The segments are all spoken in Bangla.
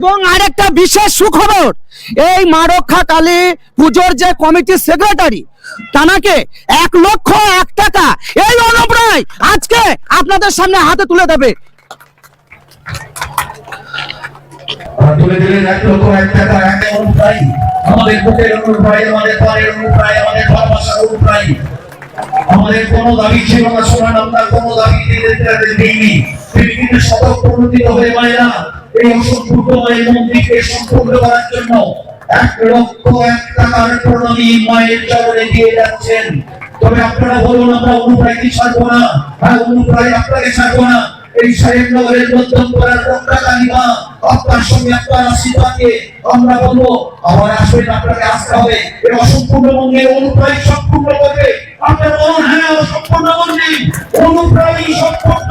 এবং আরেকটা বিশেষ সুখবর, এই মা রক্ষা কালী পুজোর যে কমিটির সেক্রেটারি তানাকে এক লক্ষ এক টাকা এই অনুপ্রায় আজকে আপনাদের সামনে হাতে তুলে দেবে। আমাদের কোনো দাবি ছিল না শোনান আমরা কোনো দাবি দিতে দিইনি তিনি কিন্তু শতক প্রণোদিত হয়ে এই মন্দিরকে সম্পূর্ণ করার জন্য এক লক্ষ এক টাকার প্রণামী মায়ের চরণে দিয়ে যাচ্ছেন। তবে আপনারা বলুন, আমরা অনুপ্রায়ী ছাড়বো না? হ্যাঁ অনুপ্রায়ী আপনাকে ছাড়বো না। এই মধ্যম করার রক্ষা কালিমা, আপনার সঙ্গে আপনার আশীর্বাদে আমরা বলব, আমার আসবেন, আপনাকে আসতে হবে। এই অসম্পূর্ণ মন্দির অনুপ্রায়ী সম্পূর্ণ করবে। আপনার বলুন হ্যাঁ অসম্পূর্ণ মন্দির অনুপ্রায়ী সম্পূর্ণ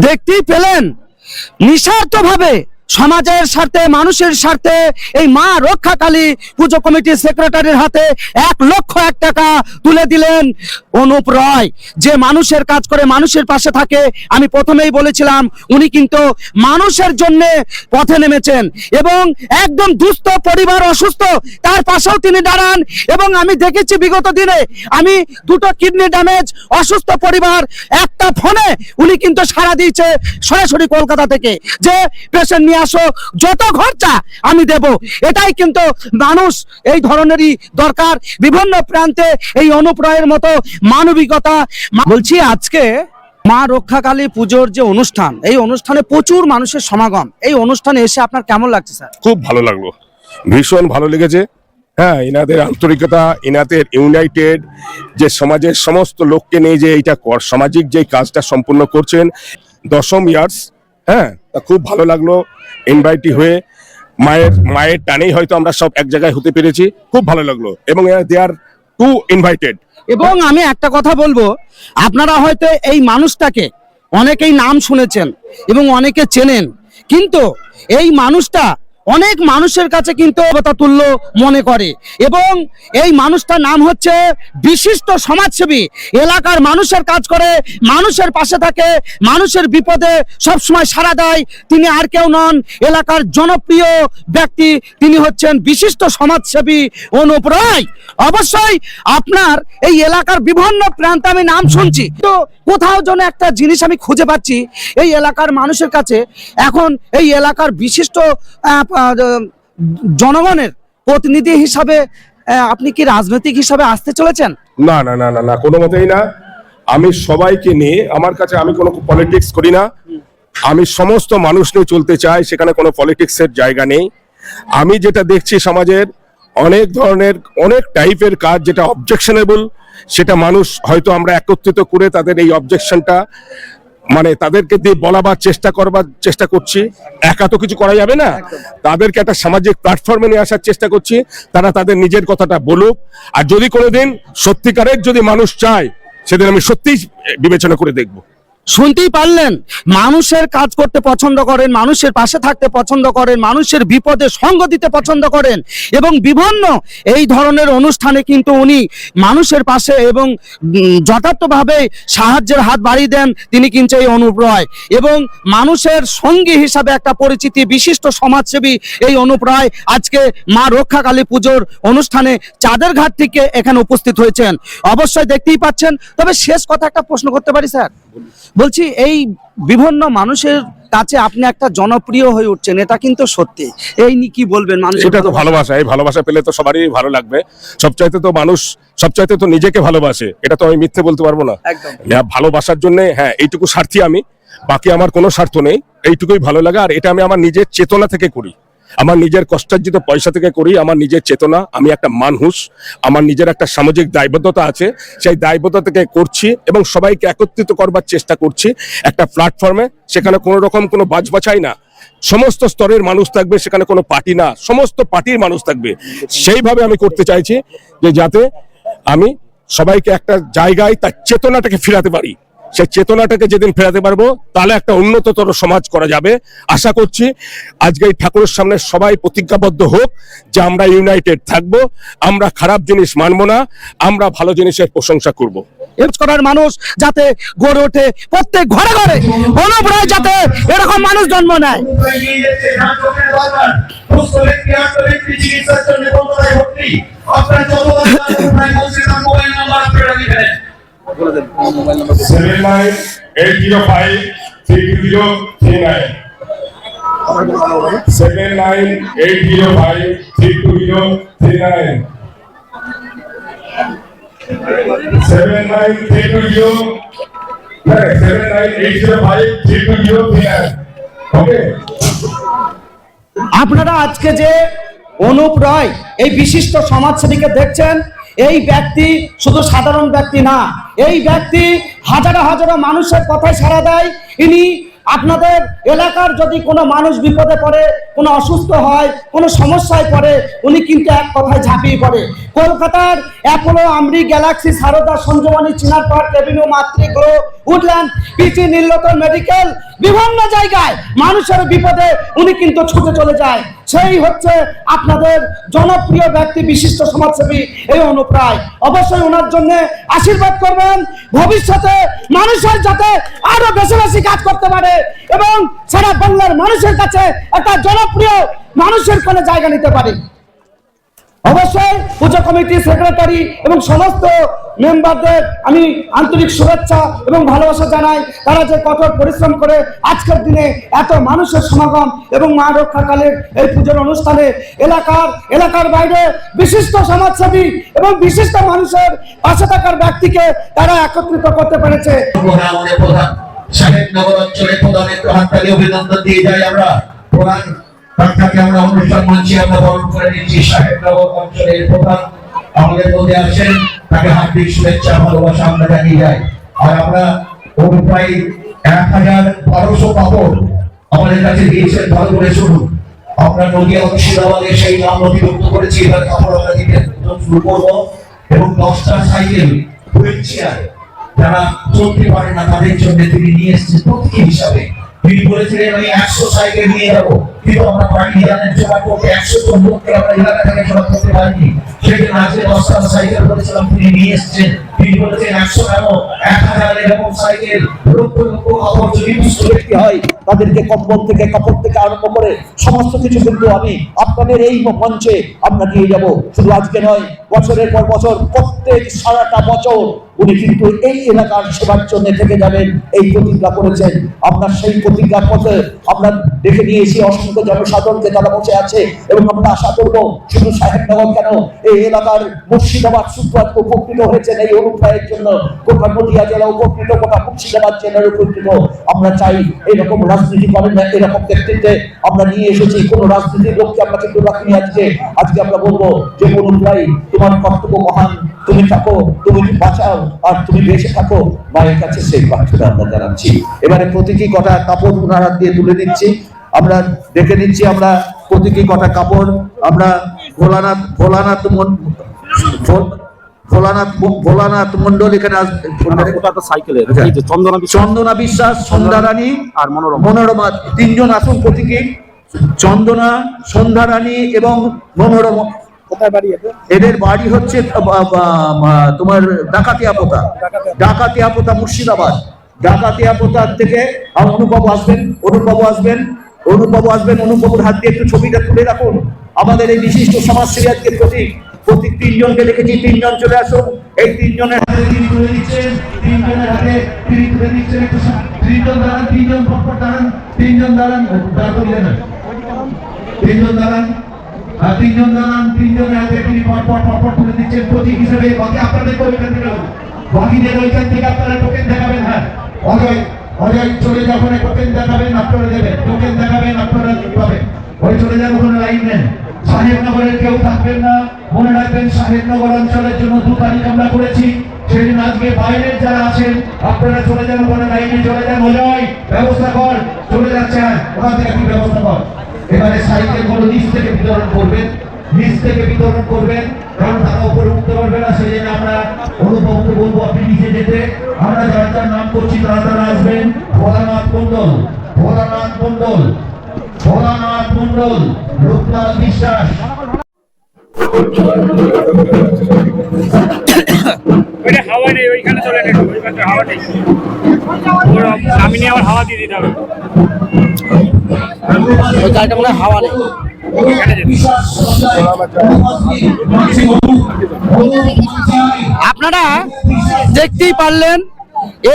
দেখতেই পেলেন নিঃস্বার্থ ভাবে সমাজের স্বার্থে, মানুষের স্বার্থে এই মা রক্ষা কালী পুজো কমিটির সেক্রেটারির হাতে এক লক্ষ এক টাকা তুলে দিলেন অনুপ রয় যে মানুষের কাজ করে মানুষের পাশে থাকে, আমি প্রথমেই বলেছিলাম, উনি কিন্তু মানুষের জন্য পথে নেমেছেন এবং একদম দুস্থ পরিবার অসুস্থ, তার পাশেও তিনি দাঁড়ান এবং আমি দেখেছি বিগত দিনে আমি দুটো কিডনি ড্যামেজ অসুস্থ পরিবার, একটা ফোনে উনি কিন্তু সারা দিয়েছে সরাসরি কলকাতা থেকে যে পেশেন্ট নিয়ে আসো, যত খরচা আমি দেব। এটাই কিন্তু মানুষ এই ধরনেরই দরকার। বিভিন্ন প্রান্তে এই অনুপ্রায়ের মতো মানবিকতা বলছি, আজকে মা রক্ষাকালী পুজোর যে অনুষ্ঠান, এই অনুষ্ঠানে প্রচুর মানুষের সমাগম। এই অনুষ্ঠানে এসে আপনার কেমন লাগছে, স্যার? খুব ভালো লাগল। ভীষণ ভালো লেগেছে। হ্যাঁ ইনাদের আন্তরিকতা, ইনাদের ইউনাইটেড যে সমাজের সমস্ত লোককে নিয়ে যে এইটা কর- সামাজিক যে কাজটা সম্পূর্ণ করছেন, দশম ইয়ার্স হ্যাঁ তা খুব ভালো লাগল। ইনভাইটি হয়ে মায়ের মায়ের টানেই হয়তো আমরা সব এক জায়গায় হতে পেরেছি। খুব ভালো লাগল। এবং দে আর টু ইনভাইটেড এবং আমি একটা কথা বলব, আপনারা হয়তো এই মানুষটাকে অনেকেই নাম শুনেছেন এবং অনেকে চেনেন, কিন্তু এই মানুষটা অনেক মানুষের কাছে কিন্তু অবতা তুল্য মনে করে। এবং এই মানুষটার নাম হচ্ছে বিশিষ্ট সমাজসেবী। এলাকার মানুষের কাজ করে, মানুষের পাশে থাকে, মানুষের বিপদে সবসময় সাড়া দেয়। তিনি আর কেউ নন, এলাকার জনপ্রিয় ব্যক্তি। তিনি হচ্ছেন বিশিষ্ট সমাজসেবী অনুপ রায় অবশ্যই আপনার এই এলাকার বিভিন্ন প্রান্তে আমি নাম শুনছি। তো কোথাও যেন একটা জিনিস আমি খুঁজে পাচ্ছি, এই এলাকার মানুষের কাছে। এখন এই এলাকার বিশিষ্ট জনগণের প্রতিনিধি হিসাবে আপনি কি রাজনৈতিক হিসাবে আসতে চলেছেন? না না না না না, কোনো মতেই না। আমি সবাইকে নিয়ে, আমার কাছে আমি কোনো পলিটিক্স করি না। আমি সমস্ত মানুষ নিয়ে চলতে চাই, সেখানে কোনো পলিটিক্সের জায়গা নেই। আমি যেটা দেখছি সমাজের, অনেক ধরনের, অনেক টাইপের কাজ যেটা অবজেকশনেবল সেটা মানুষ হয়তো আমরা একত্রিত করে তাদের এই অবজেকশনটা মানে তাদেরকে দিয়ে বলাবার চেষ্টা করবার চেষ্টা করছি। একা তো কিছু করা যাবে না। তাদেরকে একটা সামাজিক প্ল্যাটফর্মে নিয়ে আসার চেষ্টা করছি। তারা তাদের নিজের কথাটা বলুক। আর যদি কোনোদিন সত্যিকারের যদি মানুষ চায়, সেদিন আমি সত্যিই বিবেচনা করে দেখব। শুনতেই পারলেন? মানুষের কাজ করতে পছন্দ করেন, মানুষের পাশে থাকতে পছন্দ করেন, মানুষের বিপদে সঙ্গ দিতে পছন্দ করেন এবং বিভিন্ন এই ধরনের অনুষ্ঠানে কিন্তু উনি মানুষের পাশে এবং যথার্থভাবে সাহায্যের হাত বাড়িয়ে দেন, তিনি কিন্তু এই অনুপ রয় এবং মানুষের সঙ্গী হিসাবে একটা পরিচিতি, বিশিষ্ট সমাজসেবী এই অনুপ রায় আজকে মা রক্ষাকালী পুজোর অনুষ্ঠানে চাঁদের ঘাট থেকে এখানে উপস্থিত হয়েছেন। অবশ্যই দেখতেই পাচ্ছেন। তবে শেষ কথা একটা প্রশ্ন করতে পারি, স্যার? বলছি এই বিভিন্ন মানুষের কাছে আপনি একটা জনপ্রিয় হয়ে উঠছেন এটা কিন্তু সত্যি। এই নিয়ে কি বলবেন মানুষ এটা তো ভালোবাসা এই ভালোবাসা পেলে তো সবারই ভালো লাগবে। সবচাইতে তো মানুষ সবচাইতে তো নিজেকে ভালোবাসে এটা তো আমি মিথ্যে বলতে পারব না। একদম। হ্যাঁ, ভালোবাসার জন্য হ্যাঁ এইটুকু স্বার্থী আমি বাকি আমার কোনো স্বার্থ নেই এইটুকুই ভালো লাগে আর এটা আমি আমার নিজের চেতনা থেকে করি। আমার নিজের কষ্টার্জিত পয়সা থেকে করি, আমার নিজের চেতনা, আমি একটা মানুষ, আমার নিজের একটা সামাজিক দায়বদ্ধতা আছে, সেই দায়বদ্ধতা থেকে করছি এবং সবাইকে একত্রিত করবার চেষ্টা করছি একটা প্ল্যাটফর্মে সেখানে কোনো রকম কোনো বাজ বাছাই না। সমস্ত স্তরের মানুষ থাকবে, সেখানে কোনো পার্টি না। সমস্ত পার্টির মানুষ থাকবে। সেইভাবে আমি করতে চাইছি যে যাতে আমি সবাইকে একটা জায়গায় তার চেতনাটাকে ফিরাতে পারি। সেই চেতনাটাকে যেদিন ফেরাতে পারব তাহলে একটা উন্নততর সমাজ করা যাবে। আশা করছি আজকে এই ঠাকুরের সামনে সবাই প্রতিজ্ঞাবদ্ধ হোক যে আমরা ইউনাইটেড থাকব আমরা খারাপ জিনিস মানব না আমরা ভালো জিনিসের প্রশংসা করব। করার মানুষ যাতে গড়ে ওঠে প্রত্যেক ঘরে ঘরে অনুপ রায় যাতে এরকম মানুষ জন্ম নেয়। অনুপ্রায় আপনার যত অনুপ্রায় মোবাইল নাম্বার আপনারা দিবেন seven nine eight zero five three two zero three nine seven nine eight zero five three two zero three nine seven nine three two zero seven nine eight zero five three two zero three nine okay আপনারা আজকে যে অনুপ রায় এই বিশিষ্ট সমাজসেবীকে দেখছেন এই ব্যক্তি শুধু সাধারণ ব্যক্তি না এই ব্যক্তি হাজারো হাজারো মানুষের কথায় সাড়া দেয়। ইনি আপনাদের এলাকার যদি কোনো মানুষ বিপদে পড়ে, কোনো অসুস্থ হয়, কোনো সমস্যায় পড়ে, উনি কিন্তু এক কথায় ঝাঁপিয়ে পড়ে। কলকাতার Apollo, AMRI, Galaxy, Sarada, Sanjeevani, Chinar park, avenue, Matrigriha, Woodland, peachy নীলতন medical, বিভিন্ন জায়গায় মানুষের বিপদে উনি কিন্তু ছুটে চলে যায়। সেই হচ্ছে আপনাদের জনপ্রিয় ব্যক্তি, বিশিষ্ট সমাজসেবী এই অনুপ্রায়। অবশ্যই ওনার জন্য আশীর্বাদ করবেন। ভবিষ্যতে মানুষের যাতে আরও বেশি বেশি কাজ করতে পারে এবং সারা বাংলার মানুষের কাছে একটা জনপ্রিয় মানুষের ফলে জায়গা নিতে পারে। অবশ্যই পুজো কমিটির সেক্রেটারি এবং সমস্ত মেম্বারদের আমি আন্তরিক শুভেচ্ছা এবং ভালোবাসা জানাই। তারা যে কঠোর পরিশ্রম করে আজকের দিনে এত মানুষের সমাগম এবং মা রক্ষাকালের এই পুজোর অনুষ্ঠানে এলাকার এলাকার বাইরে বিশিষ্ট সমাজসেবী এবং বিশিষ্ট মানুষের পাশে থাকার ব্যক্তিকে তারা একত্রিত করতে পেরেছে। প্রধান আমাদের প্রধান সাহেবনগর অঞ্চলের হাততালি অভিনন্দন দিয়ে যাই আমরা। প্রধান তাকে আমরা অনুষ্ঠান মঞ্চে আমরা বরণ করে নিচ্ছি। সাহেবনগর অঞ্চলের প্রধান আমাদের মধ্যে আছেন, তাকে হার্দিক শুভেচ্ছা, ভালোবাসা আমরা জানিয়ে যাই আর আমরা প্রায় এক হাজার বারোশো কাপড় আমাদের কাছে দিয়েছেন, ভালো করে শুনুন। আমরা নদীয়া মুর্শিদাবাদে সেই নাম নথিভুক্ত করেছি, এবার কাপড় আমরা দিতে শুরু করব। এবং দশটা সাইকেল, হুইল চেয়ার, যারা চলতে পারে না, তাদের জন্য তিনি নিয়ে এসেছেন প্রতীকী হিসাবে। তিনি বলেছিলেন, আমি একশো সাইকেল নিয়ে যাব। কিন্তু আমরা পানি নিরানের জমা করতে একশো লোককে আমরা এলাকা থেকে জমা করতে পারিনি। সেজন্য আজকে দশটা সাইকেল বলেছিলাম, তিনি নিয়ে এসেছেন। তিনি বলেছেন, একশো কেন? এক হাজার এরকম সাইকেল লক্ষ লক্ষ কাপড় যদি হয়। তাদেরকে কম্বল থেকে, কাপড় থেকে আরম্ভ করে সমস্ত কিছু কিন্তু আমি আপনাদের এই মঞ্চে আমরা নিয়ে যাব। শুধু আজকে নয়, বছরের পর বছর, প্রত্যেক সারাটা বছর উনি কিন্তু এই এলাকার সেবার জন্য থেকে যাবেন, এই প্রতিজ্ঞা করেছেন। আপনার সেই প্রতিজ্ঞার পথে আমরা দেখে নিয়েছি, অসংখ্য জনসাধারণকে তারা বসে আছে এবং আমরা আশা করব শুধু সাহেবনগর কেন, এই এলাকার মুর্শিদাবাদ সুপ্রাত উপকৃত হয়েছেন এই অনুপ্রায়ের জন্য। গোটা নদিয়া জেলা উপকৃত গোটা মুর্শিদাবাদ জেলার উপকৃত। আমরা চাই এরকম রাজনীতি করেন না, এরকম ব্যক্তিত্বে আমরা নিয়ে এসেছি। কোন রাজনীতির লোককে আমরা কিন্তু রাখিনি আজকে। আজকে আমরা বলব যে অনুপ্রায়, তোমার কর্তব্য মহান। তুমি থাকো, তুমি বাঁচাও। আর তুমি বেঁচে থাকো মায়ের কাছে সেই প্রার্থনা আমরা জানাচ্ছি। এবারে প্রতীকী কটা কাপড় ওনার হাত দিয়ে তুলে দিচ্ছি আমরা দেখে নিচ্ছি আমরা প্রতীকী কটা কাপড়। আমরা ভোলানাথ ভোলানাথ মন- ভোলানাথ ভোলানাথ মন্ডল এখানে আচ্ছা। চন্দনা বিশ্বাস। সন্ধ্যারানী আর মনোরমা। মনোরমা তিনজন আসুন প্রতীকী। চন্দনা সন্ধ্যারানী এবং মনোরমা। কোথায় বাড়ি এদের বাড়ি হচ্ছে তোমার ডাকাতিয়া পোতা ডাকাতিয়া পোতা মুর্শিদাবাদ। ডাকাতিয়া পোতার থেকে আর অনুপবাবু আসবেন অনুপবাবু আসবেন অনুপবাবু আসবেন অনুপবাবুর হাত দিয়ে একটু ছবিটা তুলে রাখুন। আমাদের এই বিশিষ্ট সমাজসেবী আজকে প্রতীক প্রতি তিনজনকে দেখেছি তিনজন চলে আসুন এই তিনজনের হাতে তিনি তুলে দিচ্ছেন তিনজনের হাতে তিনি তুলে দিচ্ছেন তিনজন দাঁড়ান তিনজন দাঁড়ান তিনজন দাঁড়ান দাঁড় তিনজন দাঁড়ান। তিনজন দাঁড়ান তিনজনের হাতে তিনি পরপর পরপর তুলে দিচ্ছেন প্রতীক হিসেবে। বাকি আপনাদের ওইখান থেকে। বাকিদের ওইখান থেকে আপনারা টোকেন দেখাবেন হ্যাঁ। অজয় অজয় চলে যখন টোকেন দেখাবেন, আপনারা দেবেন। টোকেন দেখাবেন, আপনারা পাবেন। ওই চলে যান ওখানে লাইন নেন সাহেবনগরের কেউ থাকবেন না। মনে রাখবেন, সাহেবনগর অঞ্চলের জন্য দু তারিখ আমরা করেছি। জন্য আজকে বাইরের যারা আছেন, আপনারা চলে যান, ওখানে লাইনে চলে যান। অজয়, ব্যবস্থা কর। চলে যাচ্ছেন ওখান থেকে ব্যবস্থা কর। এবারে সাইকেলগুলো নিচ থেকে বিতরণ করবেন, নিচ থেকে বিতরণ করবেন, কারণ তারা উপরে উঠতে পারবে না, সেই জন্য আমরা অনুভবকে বলব আপনি নিচে যেতে। আমরা যার যার নাম করছি, তারা তারা আসবেন, ভোলানাথ মন্ডল ভোলানাথ মন্ডল ভোলানাথ মন্ডল লোকনাথ বিশ্বাস। হাওয়া নেই, ওইখানে চলে নেই ওই হাওয়া নেই। ওর নামিয়ে আবার হাওয়া দিয়ে দিতে হবে। ওই গাড়িটা মনে হয় হাওয়া নেই। আপনারা দেখতেই পারলেন,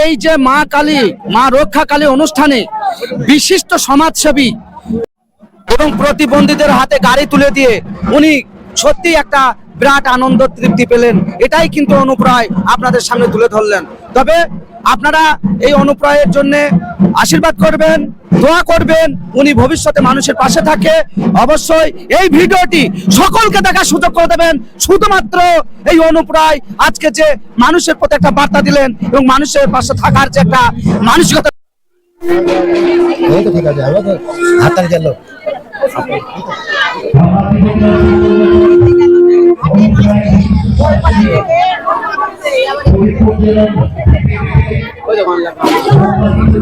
এই যে মা কালী, মা রক্ষা কালী অনুষ্ঠানে বিশিষ্ট সমাজসেবী এবং প্রতিবন্ধীদের হাতে গাড়ি তুলে দিয়ে উনি সত্যি একটা বিরাট আনন্দ তৃপ্তি পেলেন। এটাই কিন্তু অনুপ্রায় আপনাদের সামনে তুলে ধরলেন। তবে আপনারা এই অনুপ্রায়ের জন্য আশীর্বাদ করবেন দোয়া করবেন উনি ভবিষ্যতে মানুষের পাশে থাকে। অবশ্যই এই ভিডিওটি সকলকে দেখার সুযোগ করে দেবেন। শুধুমাত্র এই অনুপ্রায় আজকে যে মানুষের প্রতি একটা বার্তা দিলেন এবং মানুষের পাশে থাকার যে একটা মানসিকতা ঠিক আছে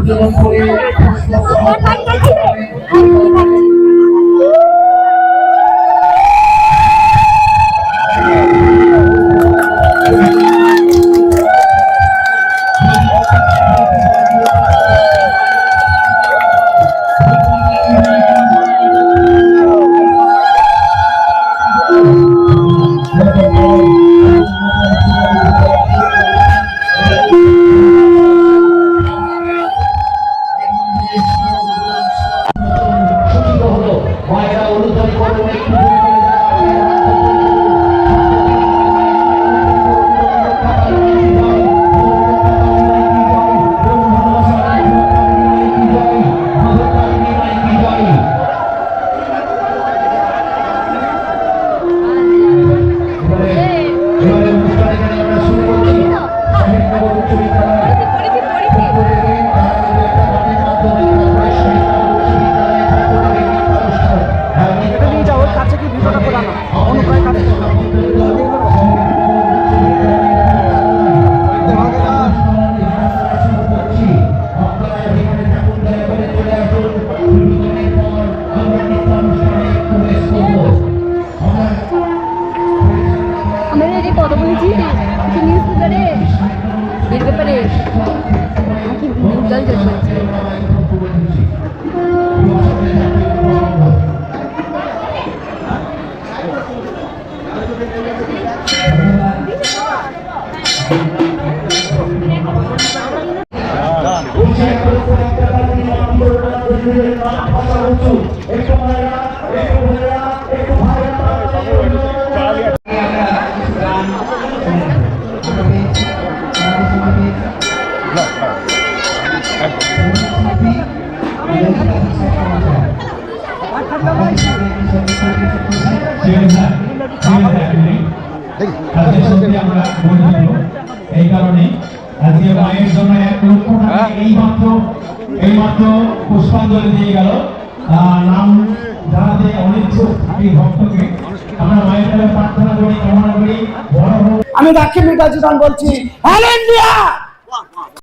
জল করছে তাদের সঙ্গে আমরা বন্ধু এই কারণে আজকে মায়ের জন্য এক লক্ষ টাকা এই মাত্র এই মাত্র পুষ্পাঞ্জলি দিয়ে গেল। নাম অনিচ্ছুক এই ভক্তকে, আমরা মায়ের প্রার্থনা করি, কামনা করি, বড় আমি রাখি মিটাজিদান বলছি হ্যালো ইন্ডিয়া!